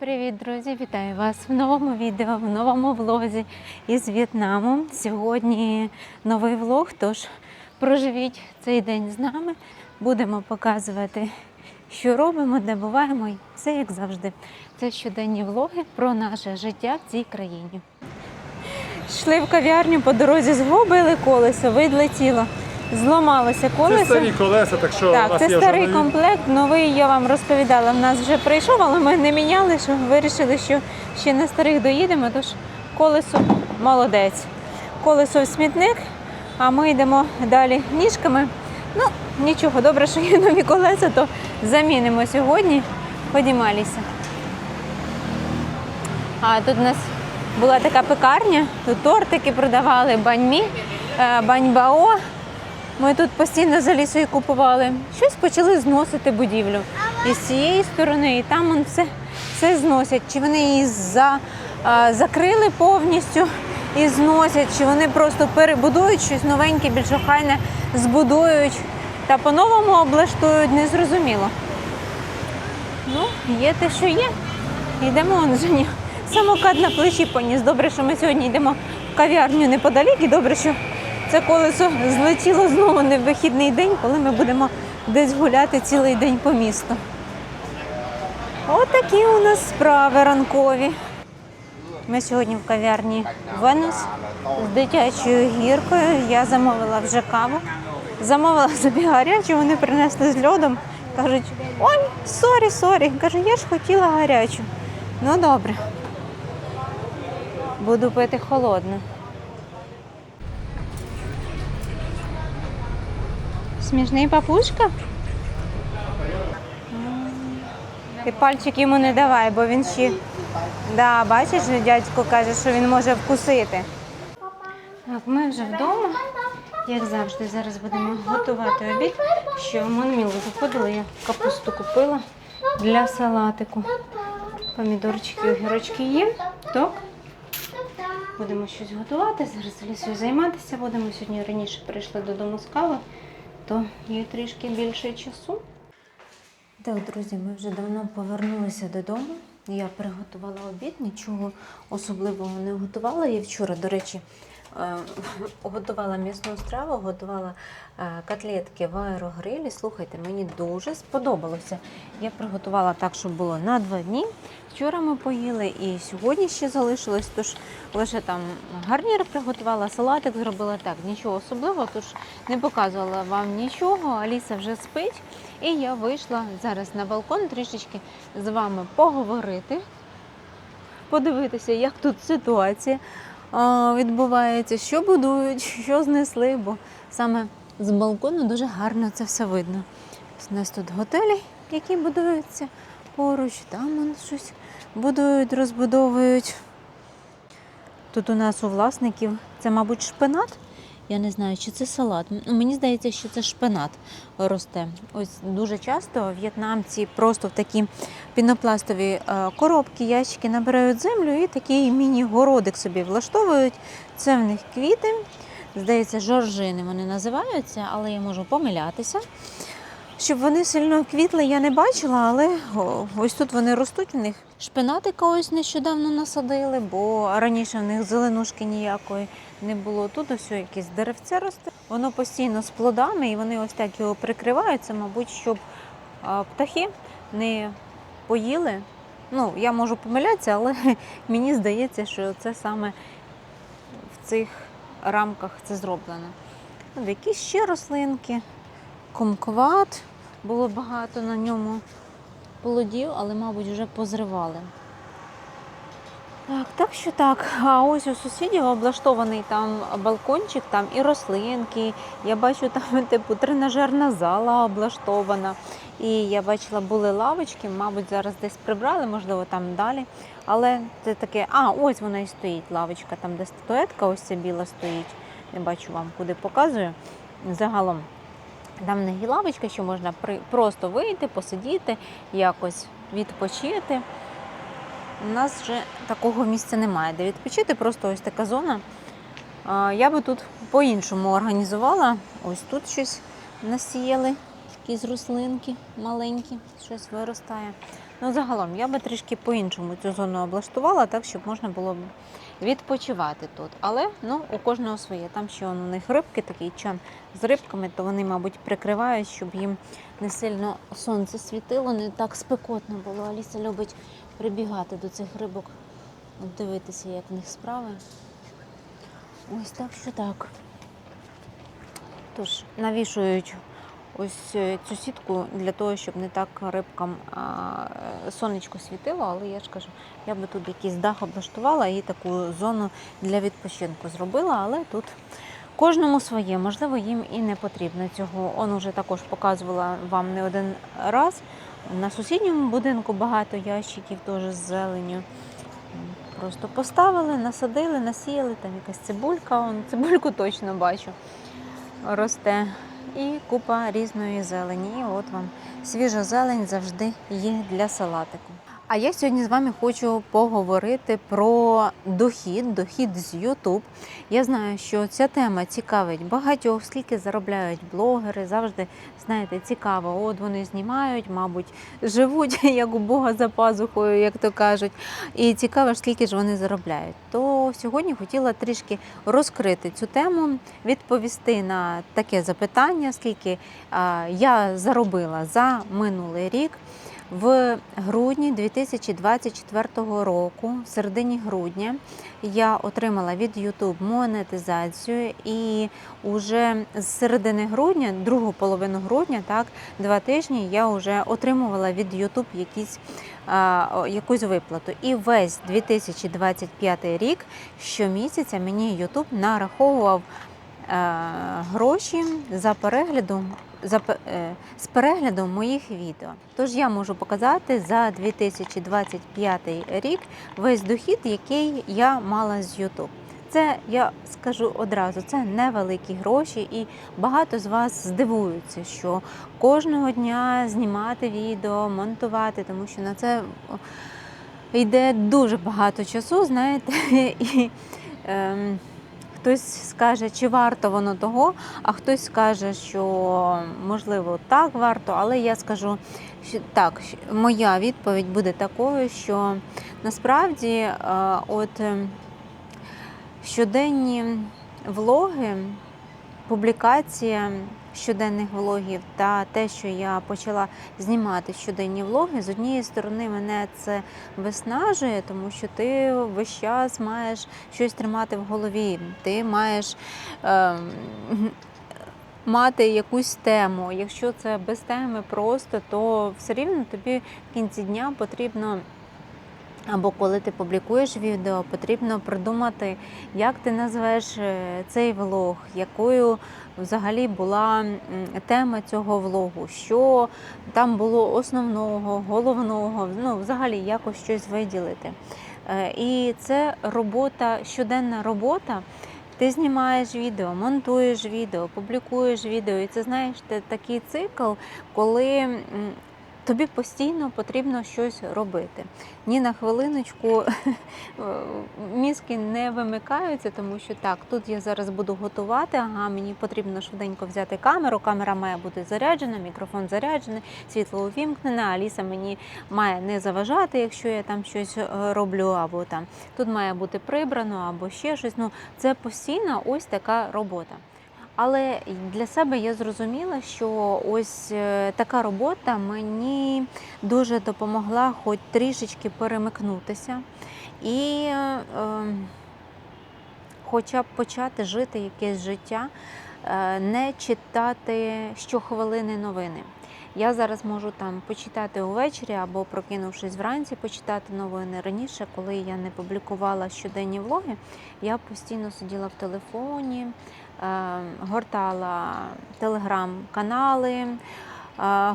Привіт, друзі! Вітаю вас в новому відео, в новому влозі із В'єтнаму. Сьогодні новий влог, тож проживіть цей день з нами. Будемо показувати, що робимо, де буваємо, і все як завжди. Це щоденні влоги про наше життя в цій країні. Йшли в кав'ярню по дорозі, згубили колесо, відлетіло, зламалося колесо. Це старі колеса, так що у Так, нас це є старий нові. комплект, новий я вам розповідала. В нас вже прийшов, але ми не міняли, що вирішили, що ще на старих доїдемо, тож колесо молодець. Колесо в смітник, а ми йдемо далі ніжками. Ну, нічого, добре, що є нові колеса, то замінимо сьогодні. Ходімо, Аліса. А тут у нас була така пекарня, тут тортики продавали, баньмі, е, баньбао. Ми тут постійно за лісою купували. Щось почали зносити будівлю. І з цієї сторони, і там вон все, все зносять. Чи вони її за, а, закрили повністю і зносять, чи вони просто перебудують щось новеньке, більш охайне збудують та по-новому облаштують, незрозуміло. Ну, є те, що є. Йдемо он Женя. Самокат на плечі поніс. Добре, що ми сьогодні йдемо в кав'ярню неподалік, і добре, що це колесо злетіло знову не в вихідний день, коли ми будемо десь гуляти цілий день по місту. Отакі у нас справи ранкові. Ми сьогодні в кав'ярні Венус з дитячою гіркою. Я замовила вже каву. Замовила собі гарячу, вони принесли з льодом. Кажуть, ой, сорі, сорі. Кажу, я ж хотіла гарячу. Ну добре. Буду пити холодну. Смішний папушка? Ти пальчик йому не давай, бо він ще. Да, бачиш, дядько каже, що він може вкусити. Так, ми вже вдома. Як завжди, зараз будемо готувати обід. Що Монмілу заходили, я капусту купила для салатику. Помідорчики, огірочки є. Так. Будемо щось готувати. Зараз лісою займатися будемо. Сьогодні раніше прийшли додому з кави, то є трішки більше часу. Так, друзі, ми вже давно повернулися додому. Я приготувала обід, нічого особливого не готувала. Я вчора, до речі, готувала м'ясну страву, готувала е, котлетки в аерогрилі. Слухайте, мені дуже сподобалося. Я приготувала так, щоб було на два дні. Вчора ми поїли і сьогодні ще залишилось, тож лише там гарнір приготувала, салатик зробила так, нічого особливого, тож не показувала вам нічого. Аліса вже спить. І я вийшла зараз на балкон трішечки з вами поговорити, подивитися, як тут ситуація відбувається, що будують, що знесли, бо саме з балкону дуже гарно це все видно. У нас тут готелі, які будуються поруч, там щось будують, розбудовують. Тут у нас у власників це, мабуть, шпинат. Я не знаю, чи це салат. Ну, Мені здається, що це шпинат росте. Ось дуже часто в'єтнамці просто в такі пінопластові е, коробки, ящики набирають землю і такий міні-городик собі влаштовують. Це в них квіти. Здається, жоржини вони називаються, але я можу помилятися. Щоб вони сильно квітли, я не бачила, але ось тут вони ростуть. У них шпинатика ось нещодавно насадили, бо раніше в них зеленушки ніякої не було. Тут ось якесь деревце росте. Воно постійно з плодами, і вони ось так його прикривають. Це, мабуть, щоб птахи не поїли. Ну, я можу помилятися, але мені здається, що це саме в цих рамках це зроблено. Якісь ще рослинки, комкват. Було багато на ньому плодів, але, мабуть, вже позривали. Так, так що так. А ось у сусідів облаштований там балкончик, там і рослинки. Я бачу, там типу тренажерна зала облаштована. І я бачила, були лавочки, мабуть, зараз десь прибрали, можливо, там далі. Але це таке, а, ось вона і стоїть, лавочка, там, де статуетка, ось ця біла стоїть. Не бачу вам, куди показую. Загалом там них лавочка, що можна при, просто вийти, посидіти, якось відпочити. У нас вже такого місця немає, де відпочити, просто ось така зона. Я би тут по-іншому організувала. Ось тут щось насіяли, якісь рослинки маленькі, щось виростає. Ну, загалом, я би трішки по-іншому цю зону облаштувала, так, щоб можна було б відпочивати тут. Але ну, у кожного своє. Там ще у них рибки такий чан з рибками, то вони, мабуть, прикривають, щоб їм не сильно сонце світило, не так спекотно було. Аліса любить прибігати до цих рибок, дивитися, як в них справи. Ось так що так. Тож навішують ось е, цю сітку для того, щоб не так рибкам е, сонечко світило, але я ж кажу, я би тут якийсь дах облаштувала і таку зону для відпочинку зробила, але тут кожному своє, можливо, їм і не потрібно цього. Он уже також показувала вам не один раз. На сусідньому будинку багато ящиків теж з зеленю. Просто поставили, насадили, насіяли, там якась цибулька, он, цибульку точно бачу, росте. І купа різної зелені. І от вам свіжа зелень завжди є для салатику. А я сьогодні з вами хочу поговорити про дохід, дохід з YouTube. Я знаю, що ця тема цікавить багатьох, скільки заробляють блогери. Завжди знаєте, цікаво. От вони знімають, мабуть, живуть як у Бога за пазухою, як то кажуть. І цікаво, скільки ж вони заробляють. То сьогодні хотіла трішки розкрити цю тему, відповісти на таке запитання, скільки я заробила за минулий рік. В грудні 2024 року, в середині грудня, я отримала від YouTube монетизацію, і уже з середини грудня, другу половину грудня, так, два тижні, я вже отримувала від YouTube якісь, а, якусь виплату. І весь 2025 рік щомісяця мені YouTube нараховував гроші за переглядом за, е, з переглядом моїх відео. Тож я можу показати за 2025 рік весь дохід, який я мала з YouTube. Це я скажу одразу, це невеликі гроші, і багато з вас здивуються, що кожного дня знімати відео, монтувати, тому що на це йде дуже багато часу, знаєте, і ем, хтось скаже, чи варто воно того, а хтось скаже, що можливо так варто, але я скажу, що так, моя відповідь буде такою, що насправді е, от е, щоденні влоги, публікація щоденних влогів та те, що я почала знімати щоденні влоги, з однієї сторони мене це виснажує, тому що ти весь час маєш щось тримати в голові. Ти маєш е, мати якусь тему. Якщо це без теми просто, то все рівно тобі в кінці дня потрібно. Або коли ти публікуєш відео, потрібно придумати, як ти назвеш е, цей влог, якою взагалі була тема цього влогу, що там було основного, головного, ну взагалі якось щось виділити. Е, І це робота, щоденна робота. Ти знімаєш відео, монтуєш відео, публікуєш відео, і це знаєш те- такий цикл, коли тобі постійно потрібно щось робити. Ні на хвилиночку мізки не вимикаються, тому що так, тут я зараз буду готувати. Ага, мені потрібно швиденько взяти камеру. Камера має бути заряджена, мікрофон заряджений, світло увімкнене. Аліса мені має не заважати, якщо я там щось е, роблю, або там тут має бути прибрано, або ще щось. Ну це постійна ось така робота. Але для себе я зрозуміла, що ось е, така робота мені дуже допомогла хоч трішечки перемикнутися і е, е, хоча б почати жити якесь життя, е, не читати щохвилини новини. Я зараз можу там почитати увечері або прокинувшись вранці, почитати новини. Раніше, коли я не публікувала щоденні влоги, я постійно сиділа в телефоні, гортала телеграм-канали, е,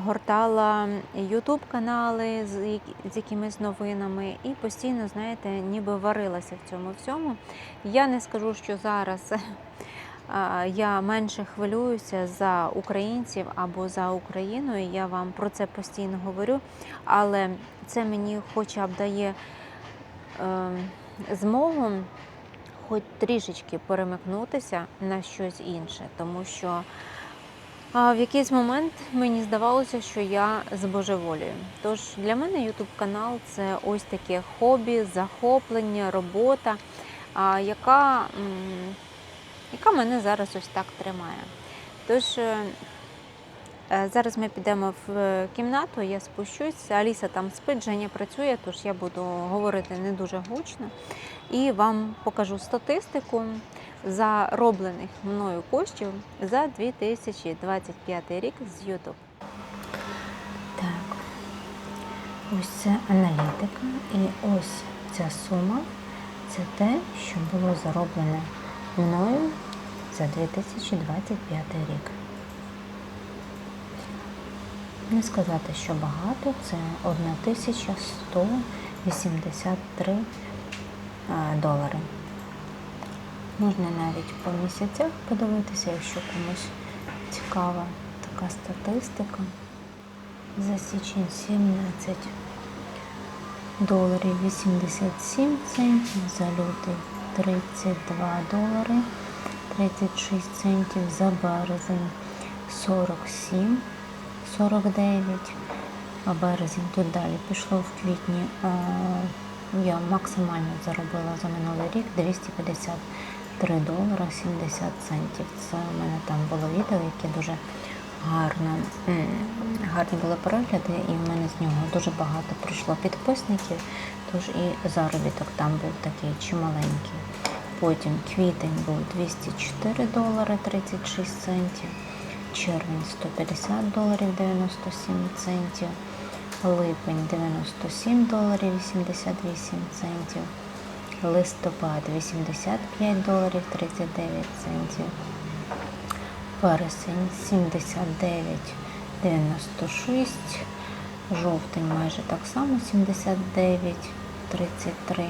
гортала ютуб-канали з, якимись новинами і постійно, знаєте, ніби варилася в цьому всьому. Я не скажу, що зараз я менше хвилююся за українців або за Україну, і я вам про це постійно говорю, але це мені хоча б дає е, змогу хоч трішечки перемикнутися на щось інше, тому що в якийсь момент мені здавалося, що я збожеволюю. Тож для мене YouTube канал це ось таке хобі, захоплення, робота, яка, яка мене зараз ось так тримає. Тож е, зараз ми підемо в е, кімнату, я спущусь. Аліса там спить, Женя працює, тож я буду говорити не дуже гучно. І вам покажу статистику зароблених мною коштів за 2025 рік з YouTube. Так, ось це аналітика, і ось ця сума це те, що було зароблене мною за 2025 рік. Не сказати, що багато, це 1183 долари. Можна навіть по місяцях подивитися, якщо комусь цікава така статистика. За січень 17 доларів 87 центів, за лютий 32 долари 36 центів, за березень 47 49, березень тут далі пішло в квітні. Я максимально заробила за минулий рік 253 долара 70 центів. Це у мене там було відео, яке дуже гарно, гарні були перегляди, і в мене з нього дуже багато прийшло підписників, тож і заробіток там був такий чималенький. Потім квітень був 204 долари 36 центів, червень 150 доларів 97 центів, липень 97 доларів 88 центів, листопад 85 доларів 39 центів, вересень 79 96, жовтень майже так само 79 33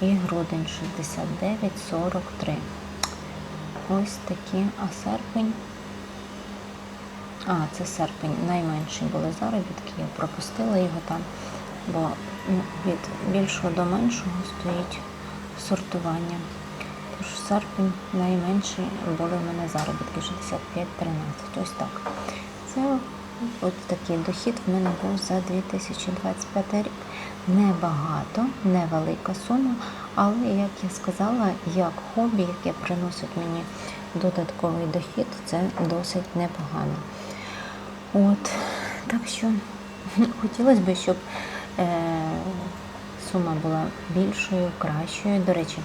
і грудень 69 43. Ось такі, а серпень. А, це серпень. Найменші були заробітки. Я пропустила його там, бо від більшого до меншого стоїть сортування. Тож серпень найменші були в мене заробітки 65-13. Ось так. Це от такий дохід в мене був за 2025 рік. Небагато, невелика сума, але, як я сказала, як хобі, яке приносить мені додатковий дохід, це досить непогано. От, так що хотілося б, щоб е, сума була більшою, кращою. До речі,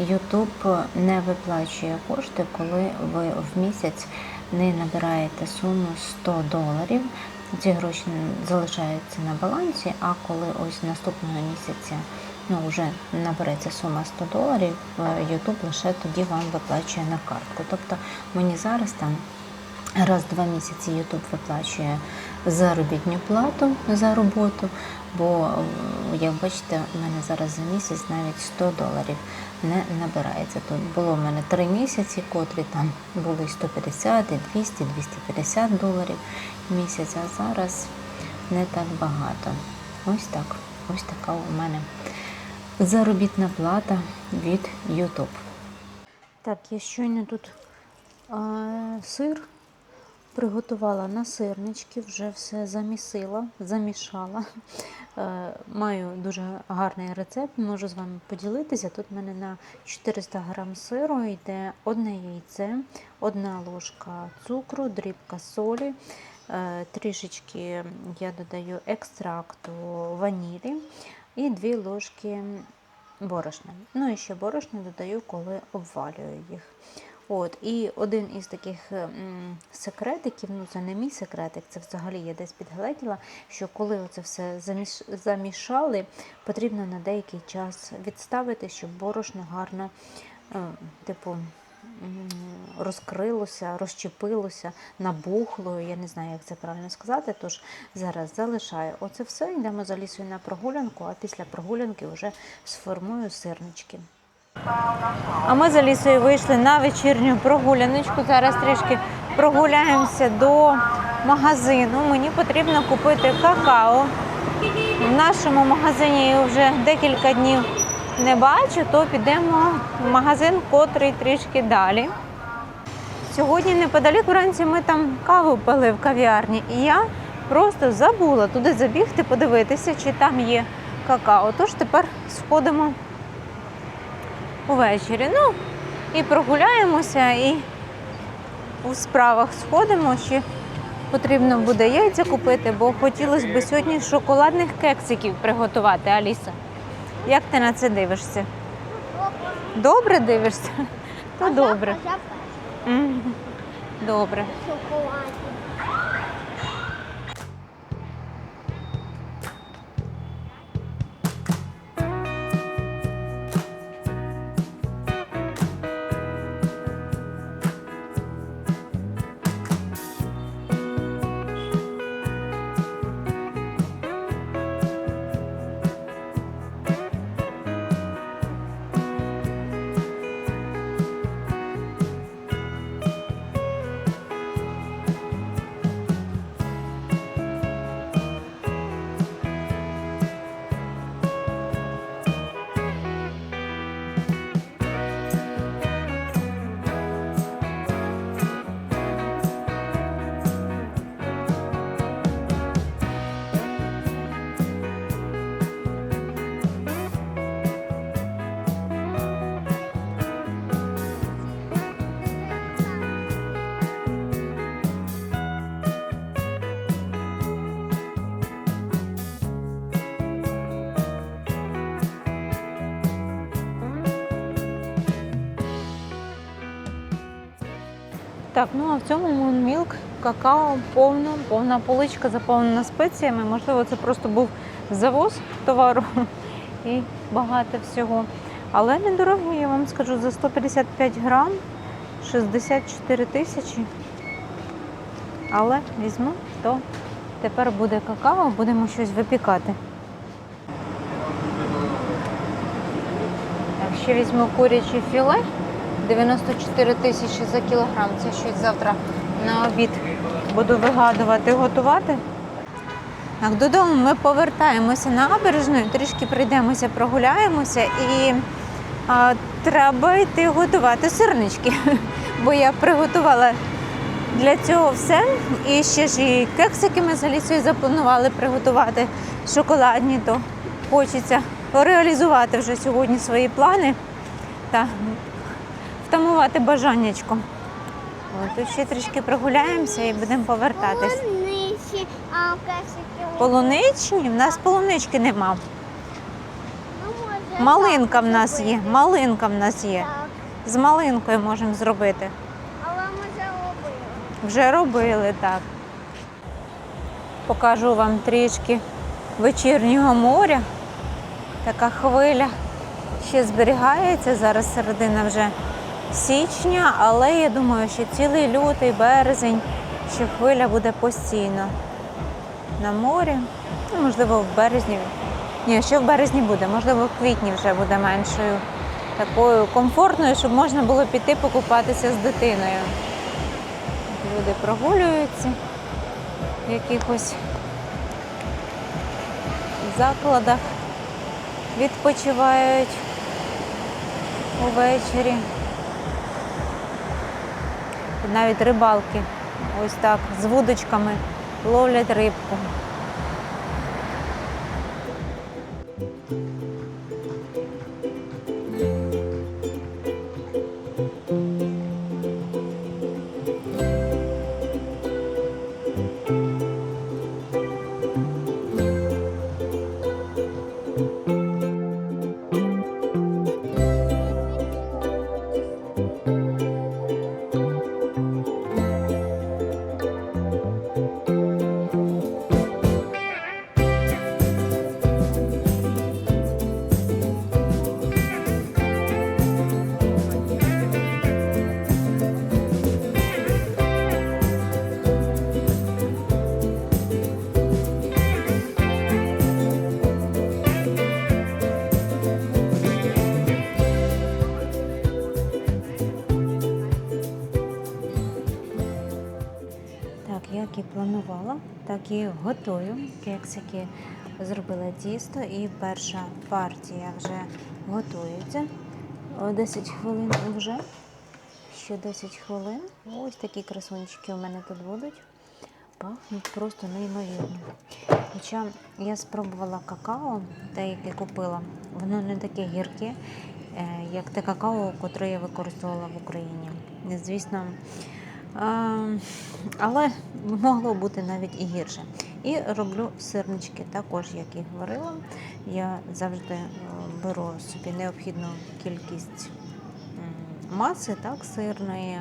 YouTube не виплачує кошти, коли ви в місяць не набираєте суму 100 доларів. Ці гроші залишаються на балансі, а коли ось наступного місяця ну, вже набереться сума 100 доларів, е, YouTube лише тоді вам виплачує на картку. Тобто мені зараз там раз в два місяці YouTube виплачує заробітну плату за роботу, бо, е, як бачите, у мене зараз за місяць навіть 100 доларів не набирається. Тут було в мене три місяці, котрі там були 150, і 200, 250 доларів в місяць, а зараз не так багато. Ось так. Ось така у мене заробітна плата від YouTube. Так, я щойно тут а, сир приготувала на сирнички, вже все замісила, замішала. Е, Маю дуже гарний рецепт, можу з вами поділитися. Тут в мене на 400 грам сиру йде одне яйце, одна ложка цукру, дрібка солі, е, трішечки я додаю екстракту ванілі і 2 ложки борошна. Ну і ще борошна додаю, коли обвалюю їх. От, і один із таких м, секретиків, ну це не мій секретик, це взагалі я десь підгледіла, що коли це все заміш, замішали, потрібно на деякий час відставити, щоб борошно гарно, е, типу, розкрилося, розчепилося, набухло. Я не знаю, як це правильно сказати. Тож зараз залишаю оце все, йдемо за лісою на прогулянку, а після прогулянки вже сформую сирнички. А ми за лісою вийшли на вечірню прогуляночку. Зараз трішки прогуляємося до магазину. Мені потрібно купити какао. В нашому магазині я вже декілька днів не бачу, то підемо в магазин, котрий трішки далі. сьогодні неподалік вранці ми там каву пили в кав'ярні, і я просто забула туди забігти, подивитися, чи там є какао. Тож тепер сходимо увечері. Ну, і прогуляємося, і у справах сходимо. Ще потрібно буде яйця купити, бо хотілося б сьогодні шоколадних кексиків приготувати, Аліса. Як ти на це дивишся? Добре дивишся? То добре. Добре. Так, ну а в цьому Moonmilk какао повно, повна поличка заповнена спеціями. Можливо, це просто був завоз товару і багато всього. Але недорогі, я вам скажу, за 155 грам 64 тисячі. Але візьму, то тепер буде какао, будемо щось випікати. Так, ще візьму куряче філе. 94 тисячі за кілограм. Це щось завтра на обід буду вигадувати, готувати. Так, додому ми повертаємося на набережну, трішки прийдемося, прогуляємося і а, треба йти готувати сирнички. Бо я приготувала для цього все. І ще ж і кексики ми з Алісою запланували приготувати шоколадні, то хочеться реалізувати вже сьогодні свої плани та втамувати бажаннячко. От, тут ще трішки прогуляємося і будемо повертатись. Полуниці, а. Полуничні? В нас полунички нема. Ну, Малинка в нас є. Малинка в нас є. З малинкою можемо зробити. але ми вже робили. Вже робили так. Покажу вам трішки вечірнього моря. Така хвиля ще зберігається. Зараз середина вже січня, але я думаю, що цілий лютий, березень, що хвиля буде постійно на морі. Ну, можливо, в березні. Ні, ще в березні буде, можливо, в квітні вже буде меншою такою комфортною, щоб можна було піти покупатися з дитиною. Люди прогулюються в якихось закладах, відпочивають увечері. Навіть рибалки ось так з вудочками ловлять рибку. Планувала, так і готую. Кексики зробила тісто і перша партія вже готується. 10 хвилин вже. ще 10 хвилин. Ось такі красунчики у мене тут будуть. Пахнуть просто неймовірно. Хоча я спробувала какао, те, яке купила, воно не таке гірке, е, як те какао, котре я використовувала в Україні. Звісно, але могло бути навіть і гірше. І роблю сирнички, також як і говорила. Я завжди е, беру собі необхідну кількість маси, так, сирної,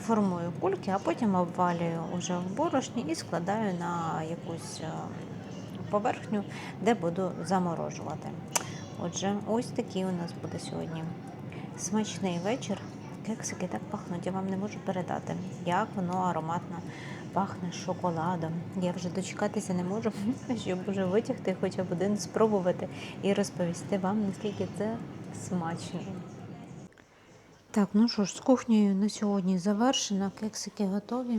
формую кульки, а потім обвалюю уже в борошні і складаю на якусь е, поверхню, де буду заморожувати. Отже, ось такий у нас буде сьогодні смачний вечір. Кексики так пахнуть, я вам не можу передати, як воно ароматно пахне шоколадом. Я вже дочекатися не можу, щоб вже витягти хоча б один спробувати і розповісти вам, наскільки це смачно. Так, ну що ж, з кухнею на сьогодні завершено, кексики готові.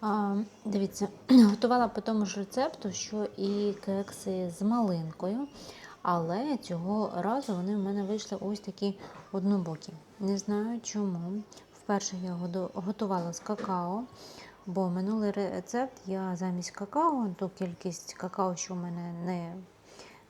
А, дивіться, готувала по тому ж рецепту, що і кекси з малинкою, але цього разу вони в мене вийшли ось такі однобокі. Не знаю чому. Вперше я году- готувала з какао, бо минулий рецепт я замість какао, ту кількість какао, що в мене не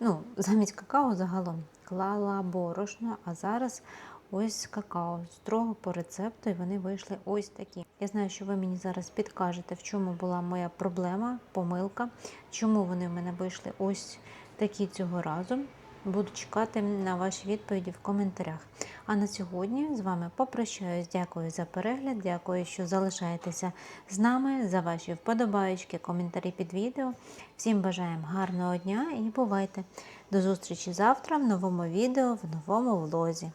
ну, замість какао загалом клала борошно, а зараз ось какао строго по рецепту, і вони вийшли ось такі. Я знаю, що ви мені зараз підкажете, в чому була моя проблема, помилка, чому вони в мене вийшли ось такі цього разу. Буду чекати на ваші відповіді в коментарях. А на сьогодні з вами попрощаюсь. Дякую за перегляд, дякую, що залишаєтеся з нами, за ваші вподобаючки, коментарі під відео. Всім бажаємо гарного дня і бувайте! До зустрічі завтра в новому відео, в новому влозі.